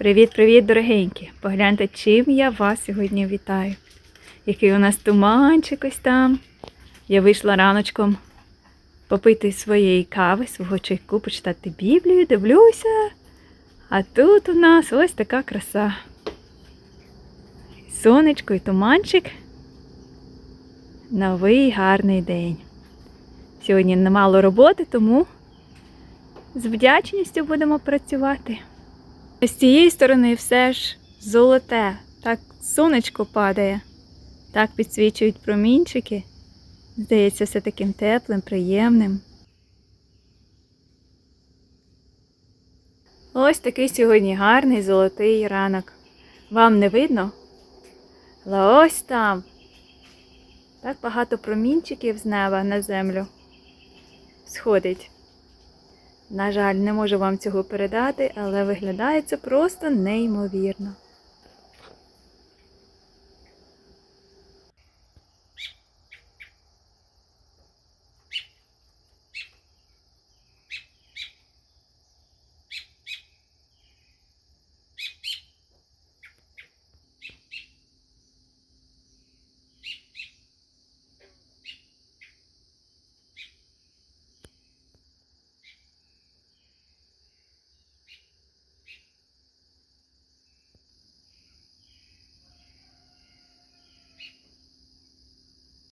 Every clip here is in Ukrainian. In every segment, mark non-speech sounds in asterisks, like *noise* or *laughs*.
Привіт-привіт, дорогенькі! Погляньте, чим я вас сьогодні вітаю. Який у нас туманчик ось там. Я вийшла раночком попити своєї кави, свого чайку, почитати Біблію, дивлюся. А тут у нас ось така краса. Сонечко і туманчик. Новий гарний день. Сьогодні немало роботи, тому з вдячністю будемо працювати. З цієї сторони все ж золоте, так сонечко падає, так підсвічують промінчики. Здається, все таким теплим, приємним. Ось такий сьогодні гарний золотий ранок. Вам не видно? Але ось там. Так багато промінчиків з неба на землю сходить. На жаль, не можу вам цього передати, але виглядає це просто неймовірно.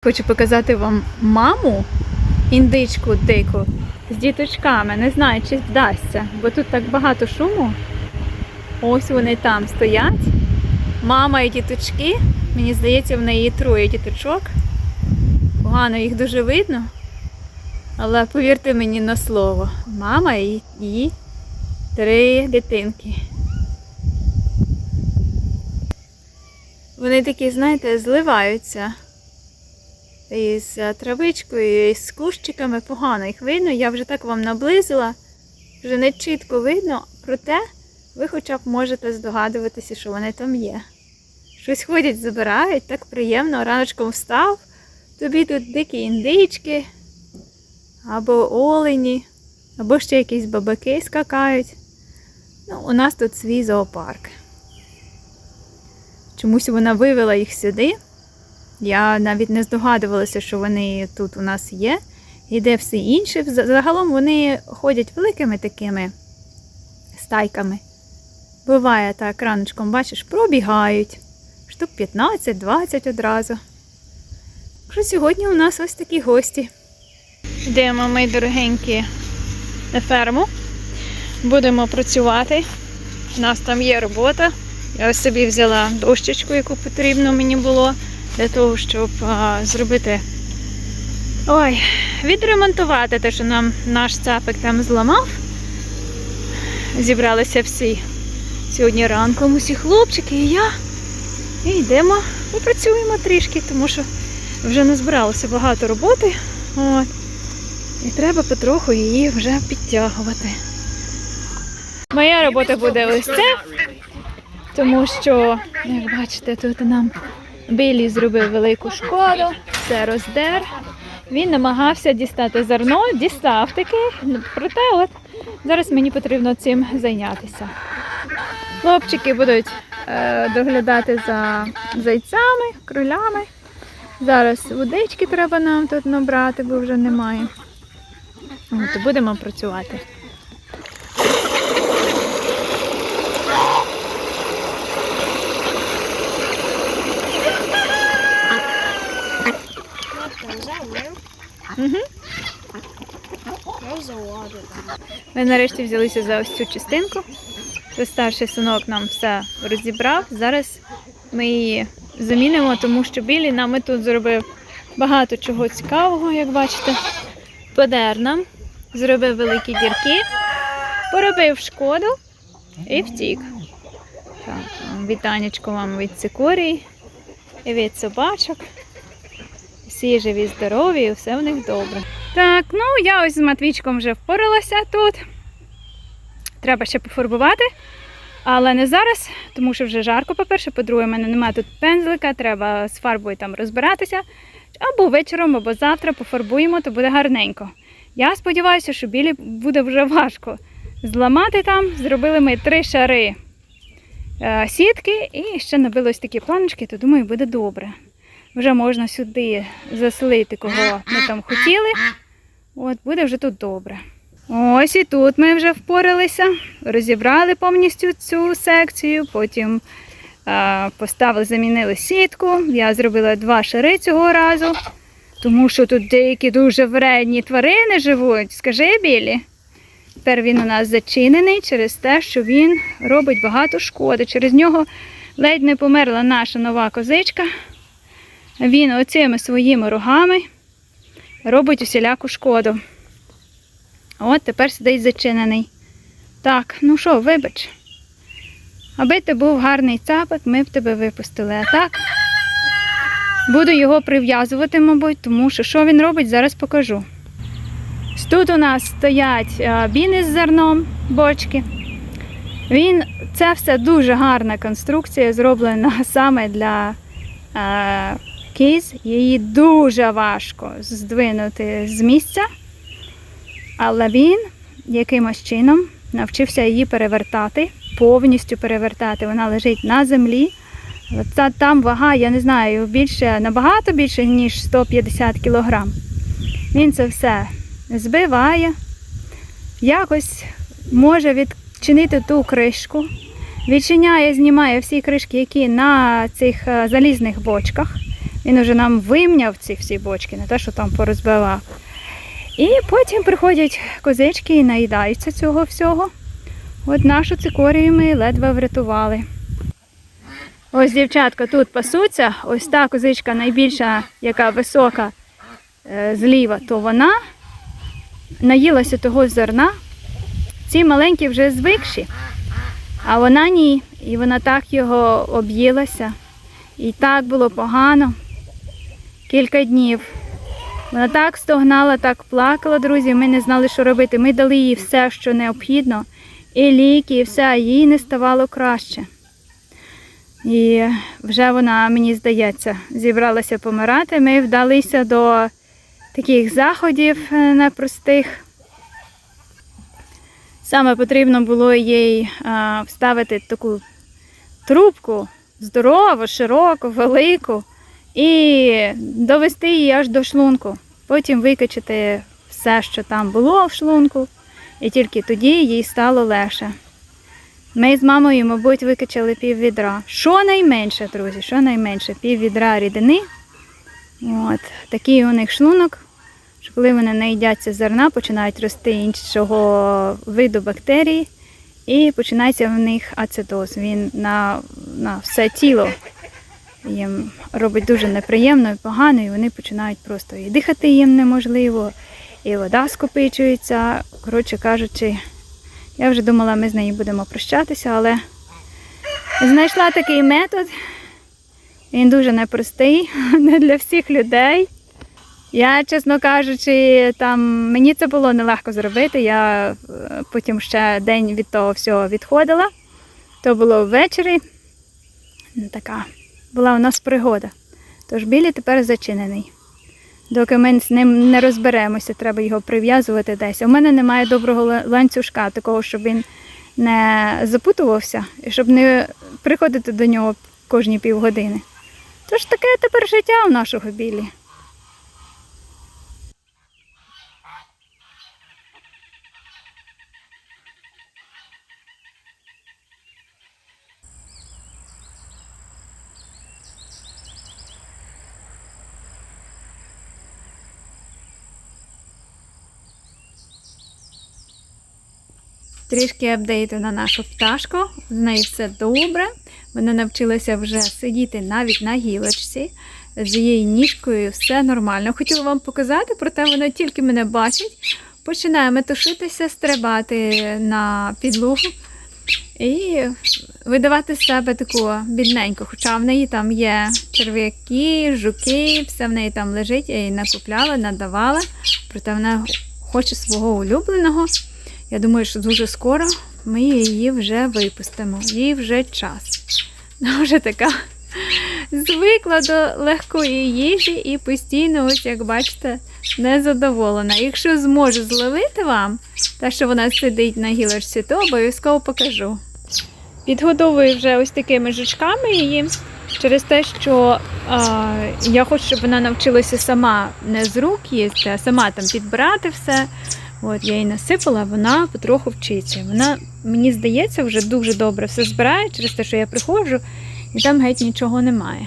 Хочу показати вам маму, індичку дику, з діточками. Не знаю, чи вдасться, бо тут так багато шуму. Ось вони там стоять. Мама і діточки. Мені здається, в неї троє діточок. Погано їх дуже видно. Але повірте мені на слово, мама і її три дитинки. Вони такі, знаєте, зливаються із е, травичкою, із кущиками. Погано їх видно. Я вже так вам наблизила, вже не чітко видно, проте ви хоча б можете здогадуватися, що вони там є. Щось ходять, забирають, так приємно, раночком встав. Тобі тут дикі індички, або олені, або ще якісь бабаки скакають. Ну, у нас тут свій зоопарк. Чомусь вона вивела їх сюди. Я навіть не здогадувалася, що вони тут у нас є. І де всі інші. Загалом вони ходять великими такими стайками. Буває так, раночком, бачиш, пробігають. Штук 15-20 одразу. Що сьогодні у нас ось такі гості. Йдемо ми, дорогенькі, на ферму. Будемо працювати. У нас там є робота. Я ось собі взяла дощечку, яку потрібно мені було для того, щоб зробити. Ой, відремонтувати те, що нам наш цапик там зламав. Зібралися всі сьогодні ранком усі хлопчики і я. І йдемо, попрацюємо трішки, тому що вже не збиралося багато роботи. От. І треба потроху її вже підтягувати. Моя робота буде ось це, тому що, як бачите, тут нам Білі зробив велику шкоду, все роздер. Він намагався дістати зерно, дістав таки, проте от зараз мені потрібно цим зайнятися. Хлопчики будуть е, доглядати за зайцями, кролями. Зараз водички треба нам тут набрати, бо вже немає. От, будемо працювати. Угу. Ми нарешті взялися за ось цю частинку. Старший синок нам все розібрав. Зараз ми її замінимо, тому що білі нам і тут зробив багато чого цікавого, як бачите. Подер нам, зробив великі дірки, поробив шкоду і втік. Так, вітанечко вам від цикорій і від собачок. Всі живі, здорові, і все в них добре. Так, ну я ось з Матвічком вже впоралася тут. Треба ще пофарбувати, але не зараз, тому що вже жарко, по-перше, по-друге, в мене немає тут пензлика, треба з фарбою там розбиратися. Або вечором, або завтра пофарбуємо, то буде гарненько. Я сподіваюся, що білі буде вже важко зламати там. Зробили ми три шари е, сітки і ще набили ось такі планочки, то думаю, буде добре. Вже можна сюди заселити, кого ми там хотіли. От, буде вже тут добре. Ось і тут ми вже впоралися, розібрали повністю цю секцію, потім е, поставили, замінили сітку. Я зробила два шари цього разу, тому що тут деякі дуже вредні тварини живуть. Скажи, Білі. Тепер він у нас зачинений через те, що він робить багато шкоди. Через нього ледь не померла наша нова козичка. Він оцими своїми рогами робить усіляку шкоду. От тепер сидить зачинений. Так, ну що, вибач. Аби ти був гарний цапик, ми б тебе випустили. А так буду його прив'язувати, мабуть, тому що що він робить, зараз покажу. Тут у нас стоять біни з зерном, бочки. Він, це все дуже гарна конструкція, зроблена *laughs* саме для е, кіз. Її дуже важко здвинути з місця. Але він якимось чином навчився її перевертати, повністю перевертати. Вона лежить на землі. Та, там вага, я не знаю, більше, набагато більше, ніж 150 кілограм. Він це все збиває, якось може відчинити ту кришку, відчиняє, знімає всі кришки, які на цих е, залізних бочках. Він уже нам вимняв ці всі бочки, не те, що там порозбивав. І потім приходять козички і наїдаються цього всього. От нашу цикорію ми ледве врятували. Ось дівчатка тут пасуться. Ось та козичка найбільша, яка висока е, зліва, то вона наїлася того зерна. Ці маленькі вже звикші, а вона ні. І вона так його об'їлася. І так було погано. Кілька днів. Вона так стогнала, так плакала, друзі. Ми не знали, що робити. Ми дали їй все, що необхідно, і ліки, і все, їй не ставало краще. І вже вона, мені здається, зібралася помирати. Ми вдалися до таких заходів е, непростих. Саме потрібно було їй а, вставити таку трубку здорову, широку, велику і довести її аж до шлунку. Потім викачати все, що там було в шлунку, і тільки тоді їй стало легше. Ми з мамою, мабуть, викачали пів відра. Що найменше, друзі, що найменше, пів відра рідини. От, такий у них шлунок, що коли вони наїдяться зерна, починають рости іншого виду бактерії, і починається в них ацетоз. Він на, на все тіло їм робить дуже неприємно і погано, і вони починають просто і дихати їм неможливо, і вода скопичується. Коротше кажучи, я вже думала, ми з нею будемо прощатися, але знайшла такий метод. Він дуже непростий, *laughs* не для всіх людей. Я, чесно кажучи, там мені це було нелегко зробити. Я е, потім ще день від того всього відходила. То було ввечері. Така була у нас пригода. Тож білі тепер зачинений. Доки ми з ним не розберемося, треба його прив'язувати десь. У мене немає доброго ланцюжка, такого, щоб він не запутувався і щоб не приходити до нього кожні півгодини. Тож таке тепер життя у нашого білі. Трішки апдейту на нашу пташку. З нею все добре. Вона навчилася вже сидіти навіть на гілочці. З її ніжкою все нормально. Хотіла вам показати, проте вона тільки мене бачить, починає метушитися, стрибати на підлогу і видавати з себе таку бідненьку. Хоча в неї там є черв'яки, жуки, все в неї там лежить, я її накупляла, надавала. Проте вона хоче свого улюбленого. Я думаю, що дуже скоро ми її вже випустимо. Їй вже час. *laughs* Вона вже така звикла до легкої їжі і постійно, ось як бачите, незадоволена. Якщо зможу зловити вам, те, що вона сидить на гілочці, то обов'язково покажу. Підгодовую вже ось такими жучками її через те, що а, я хочу, щоб вона навчилася сама не з рук їсти, а сама там підбирати все. От я їй насипала, вона потроху вчиться. Вона, мені здається, вже дуже добре все збирає через те, що я приходжу, і там геть нічого немає.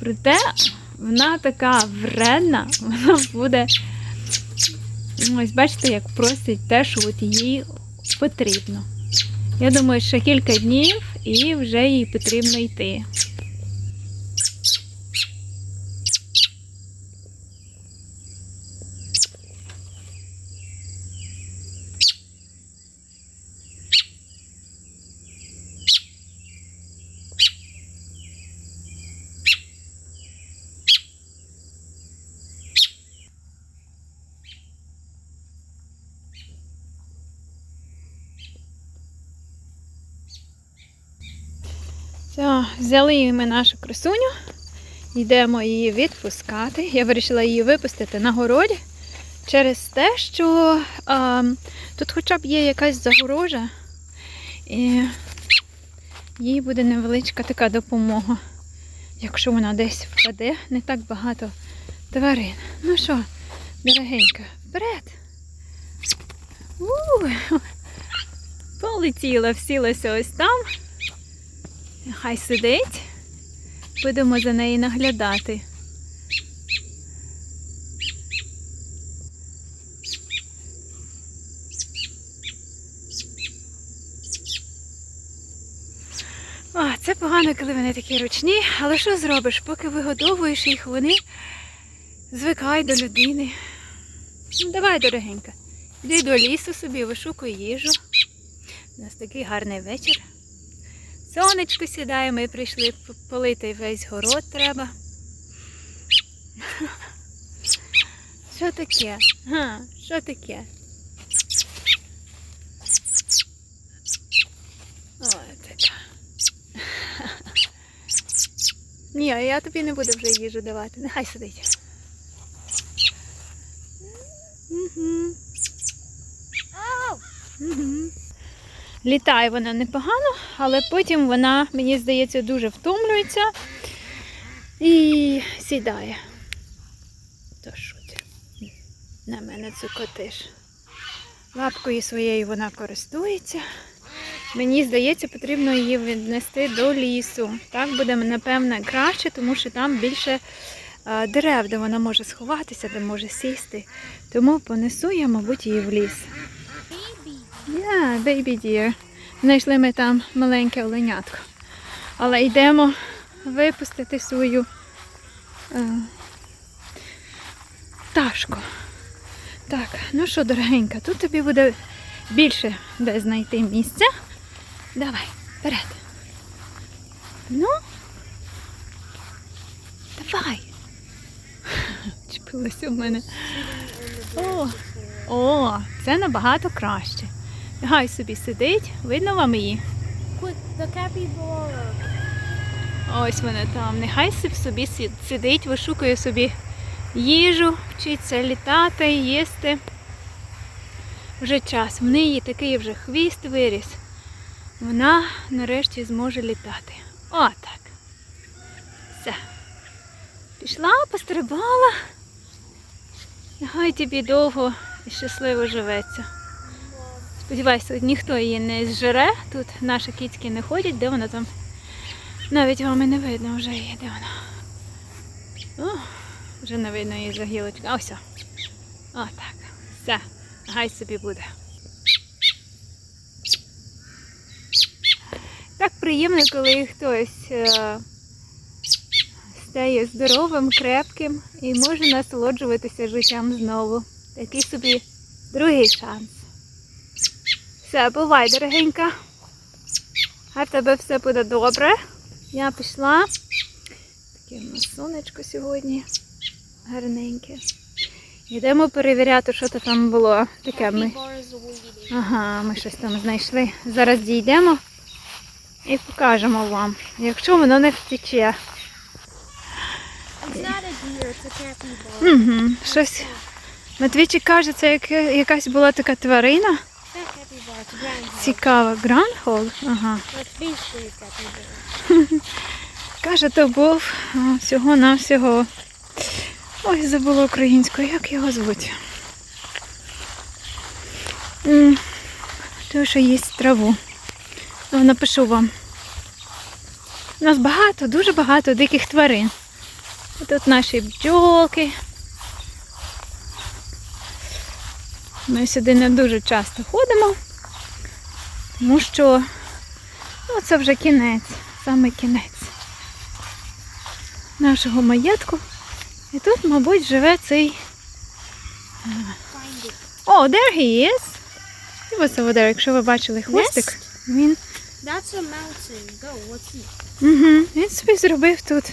Проте вона така вредна, *laughs* вона буде. Ось бачите, як просить те, що от їй потрібно. Я думаю, ще кілька днів і вже їй потрібно йти. Все, взяли ми нашу красуню, йдемо її відпускати. Я вирішила її випустити на городі через те, що а, тут хоча б є якась загорожа, і їй буде невеличка така допомога, якщо вона десь впаде, не так багато тварин. Ну що, дорогенька, вперед. У, полетіла, всілася ось там. Хай сидить. Будемо за нею наглядати. О, це погано, коли вони такі ручні, але що зробиш, поки вигодовуєш їх, вони звикають до людини. Ну, давай, дорогенька, йди до лісу собі, вишукуй їжу. У нас такий гарний вечір. Сонечко сідає, ми прийшли полити весь город треба. Що таке? Га, що таке? Ой, така. Ні, я тобі не буду вже їжу давати. Нехай сидить. Угу. Угу. Літає вона непогано, але потім вона, мені здається, дуже втомлюється і сідає. То на мене цукотиш. Лапкою своєю вона користується. Мені здається, потрібно її віднести до лісу. Так буде, напевне, краще, тому що там більше е, дерев, де вона може сховатися, де може сісти. Тому понесу я, мабуть, її в ліс. Yeah, baby deer. Знайшли ми там маленьке оленятко. Але йдемо випустити свою е, пташку. Так, ну що, дорогенька, тут тобі буде більше де знайти місця. Давай, вперед. Ну, давай. Чепилася в мене. О, о, це набагато краще. Нехай собі сидить, видно вам її. Ось вона там. Нехай собі сидить, вишукує собі їжу, вчиться літати, їсти. Вже час. В неї такий вже хвіст виріс. Вона нарешті зможе літати. Отак. Все. Пішла, пострибала. Нехай тобі довго і щасливо живеться. Сподіваюся, ніхто її не зжере. Тут наші кіцьки не ходять, де вона там. Навіть вам і не видно вже її, де вона. О, вже не видно її за гілочки. А ось. о. Так. Все. Хай собі буде. Так приємно, коли хтось е, стає здоровим, крепким і може насолоджуватися життям знову. Такий собі другий шанс. Все, бувай, дорогенька. Хай в тебе все буде добре. Я пішла. Таке у нас сонечко сьогодні гарненьке. Йдемо перевіряти, що то там було. Таке ми. Ага, ми щось там знайшли. Зараз дійдемо і покажемо вам, якщо воно не втече. Щось. Матвійчик каже, це як, якась була така тварина. Цікаво. Groundhog? Ага. *laughs* Каже, то був всього-навсього. Ой, забула українською, як його звуть. Той, що їсть траву. Ну, напишу вам. У нас багато, дуже багато диких тварин. Тут наші бджолки. Ми сюди не дуже часто ходимо, тому що ну, це вже кінець, саме кінець нашого маєтку. І тут, мабуть, живе цей. It. О, there he is! He was over there, якщо ви бачили хвостик. Він, That's a mountain. Go, what's it? угу, він собі зробив тут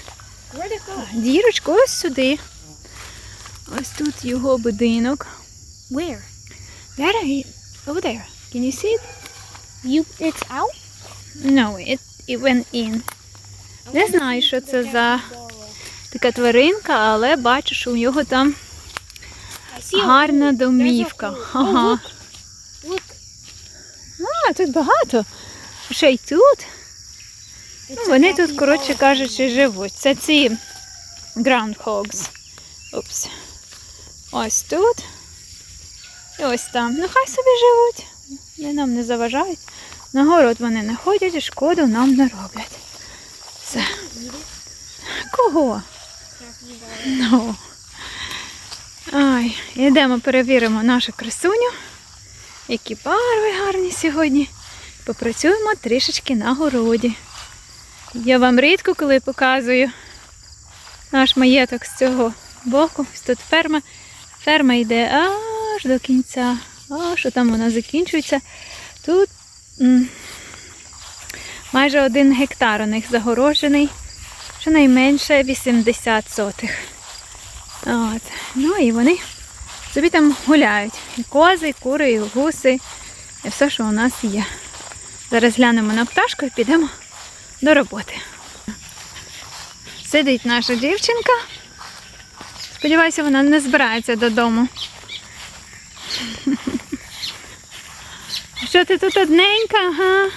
go? дірочку ось сюди. Ось тут його будинок. Where? There he over there. Can you see it? You, it's out? No, it, it went in. Не знаю, що це за така тваринка, але бачу, що у нього там гарна домівка. Ага. А, тут багато. Ще й тут. Ну, вони тут, коротше кажучи, живуть. Це ці groundhogs. Упс. Ось тут. І ось там. Ну хай собі живуть. Вони нам не заважають. На город вони не ходять і шкоду нам не роблять. Все. Кого? Ну. Ай, йдемо перевіримо нашу красуню. Які барви гарні сьогодні. Попрацюємо трішечки на городі. Я вам рідко коли показую наш маєток з цього боку. Тут ферма. Ферма йде аж до кінця. А що там вона закінчується? Тут майже один гектар у них загорожений. Щонайменше 80 сотих. От. Ну і вони собі там гуляють. І кози, і кури, і гуси, і все, що у нас є. Зараз глянемо на пташку і підемо до роботи. Сидить наша дівчинка. Сподіваюся, вона не збирається додому. Що ти тут одненька? Ага.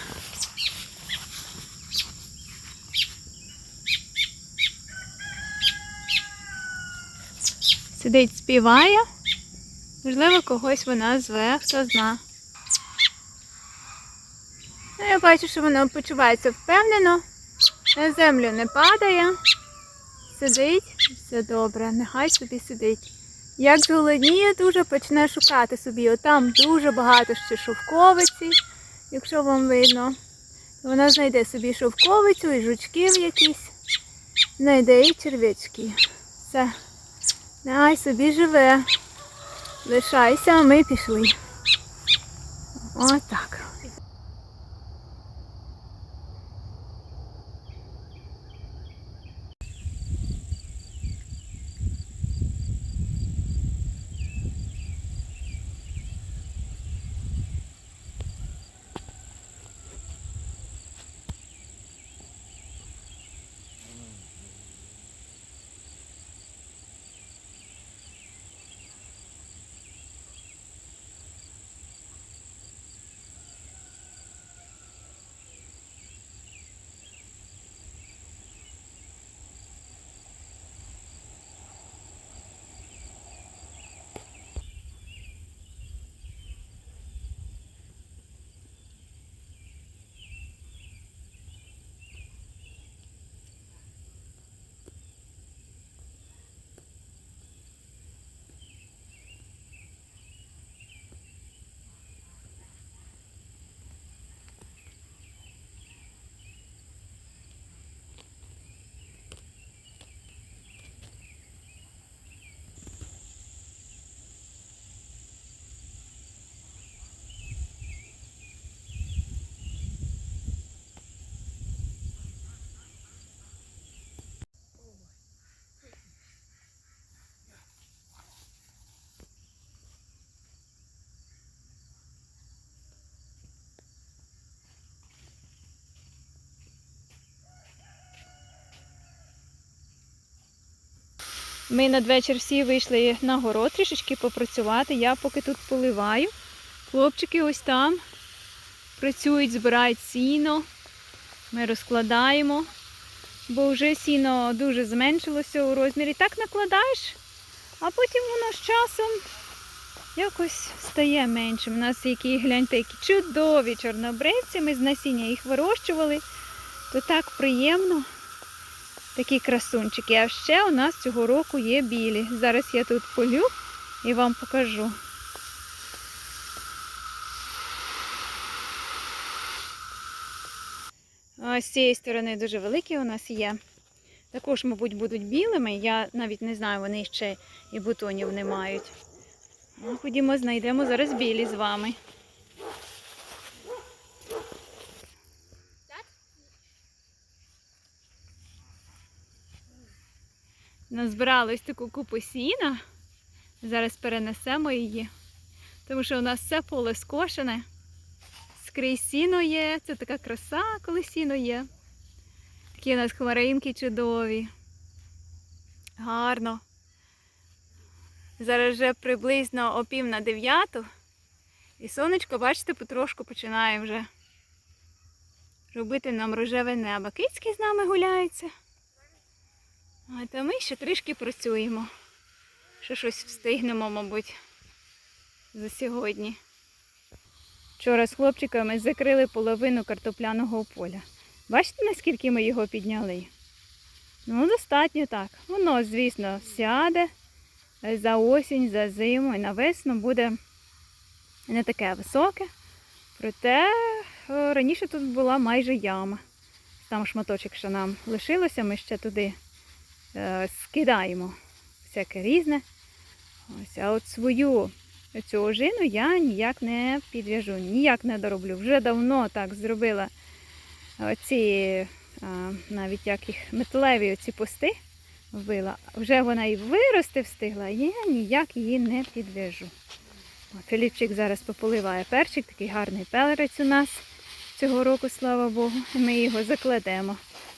Сидить, співає. Можливо, когось вона зве, хто зна. Ну, я бачу, що вона почувається впевнено. На землю не падає. Сидить, все добре, нехай собі сидить. Як зголодніє, дуже почне шукати собі. Отам дуже багато ще шовковиці, якщо вам видно. Вона знайде собі шовковицю і жучків якісь. Знайде і черв'ячки. Все. Нехай собі живе. Лишайся, а ми пішли. Отак. Ми надвечір всі вийшли на город трішечки попрацювати. Я поки тут поливаю. Хлопчики ось там працюють, збирають сіно. Ми розкладаємо, бо вже сіно дуже зменшилося у розмірі. Так накладаєш, а потім воно з часом якось стає меншим. У нас які, гляньте, які чудові чорнобривці. Ми з насіння їх вирощували. То так приємно. Такі красунчики. А ще у нас цього року є білі. Зараз я тут полю і вам покажу. А з цієї сторони дуже великі у нас є. Також, мабуть, будуть білими. Я навіть не знаю, вони ще і бутонів не мають. Ну, ходімо, знайдемо зараз білі з вами. Назбирали ось таку купу сіна. Зараз перенесемо її. Тому що у нас все поле скошене. Скрізь сіно є. Це така краса, коли сіно є. Такі у нас хмаринки чудові. Гарно. Зараз вже приблизно о пів на дев'яту. І сонечко, бачите, потрошку починає вже робити нам рожеве небо. Кицьки з нами гуляються. Та ми ще трішки працюємо. Ще щось встигнемо, мабуть, за сьогодні. Вчора з хлопчиками закрили половину картопляного поля. Бачите, наскільки ми його підняли? Ну, достатньо так. Воно, звісно, сяде за осінь, за зиму і на весну буде не таке високе. Проте е, раніше тут була майже яма. Там шматочок, що нам лишилося, ми ще туди е, скидаємо всяке різне. Ось, а от свою цю ожину я ніяк не підв'яжу, ніяк не дороблю. Вже давно так зробила оці, навіть як їх металеві оці пости вбила. Вже вона і вирости встигла, я ніяк її не підв'яжу. Філіпчик зараз пополиває перчик, такий гарний пелерець у нас цього року, слава Богу. І ми його закладемо,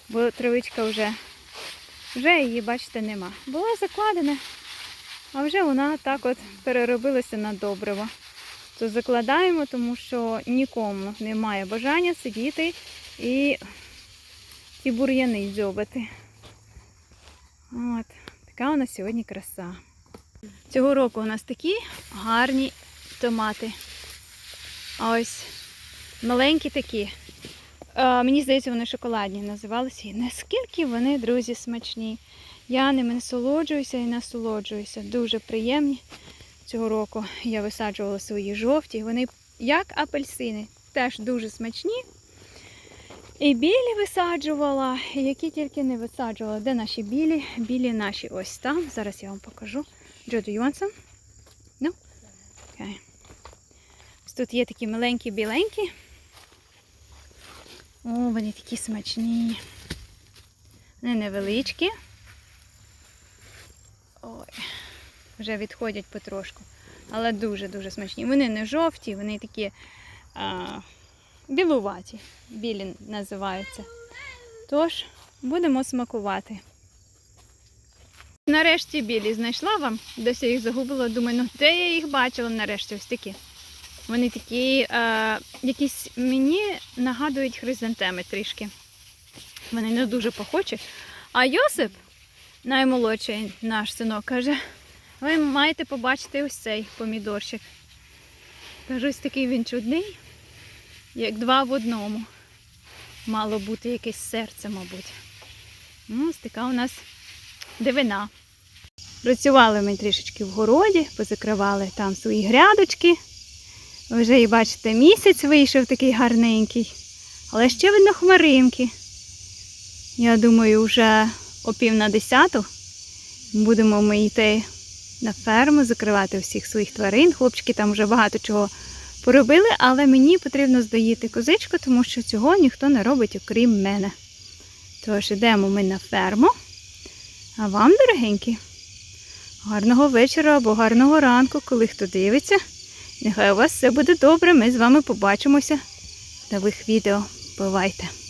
бо травичка вже, вже її, бачите, нема. Була закладена, а вже вона так от переробилася на добриво. То закладаємо, тому що нікому немає бажання сидіти і ті бур'яни дзьобати. От, така у нас сьогодні краса. Цього року у нас такі гарні томати. А ось маленькі такі. Е, мені здається, вони шоколадні називалися. І наскільки вони, друзі, смачні. Я ними насолоджуюся і насолоджуюся. Дуже приємні. Цього року я висаджувала свої жовті. Вони як апельсини, теж дуже смачні. І білі висаджувала, які тільки не висаджувала. Де наші білі? Білі наші ось там. Зараз я вам покажу. Джо, do you want some? No? Okay. Тут є такі маленькі біленькі. О, вони такі смачні. Вони невеличкі. Ой, вже відходять потрошку. Але дуже-дуже смачні. Вони не жовті, вони такі а, білуваті. Білі називаються. Тож, будемо смакувати. Нарешті білі знайшла вам. Я їх загубила. Думаю, ну де я їх бачила нарешті ось такі. Вони такі, е, якісь мені нагадують хризантеми трішки. Вони не дуже похожі. А Йосип, наймолодший наш синок, каже, ви маєте побачити ось цей помідорчик. Кажу, ось такий він чудний, як два в одному. Мало бути якесь серце, мабуть. Ну, ось така у нас дивина. Працювали ми трішечки в городі, позакривали там свої грядочки. Вже і бачите, місяць вийшов такий гарненький. Але ще видно хмаринки. Я думаю, вже о пів на десяту будемо ми йти на ферму, закривати всіх своїх тварин. Хлопчики там вже багато чого поробили, але мені потрібно здоїти козичку, тому що цього ніхто не робить, окрім мене. Тож йдемо ми на ферму. А вам, дорогенькі, гарного вечора або гарного ранку, коли хто дивиться. Нехай у вас все буде добре. Ми з вами побачимося в нових відео. Бувайте!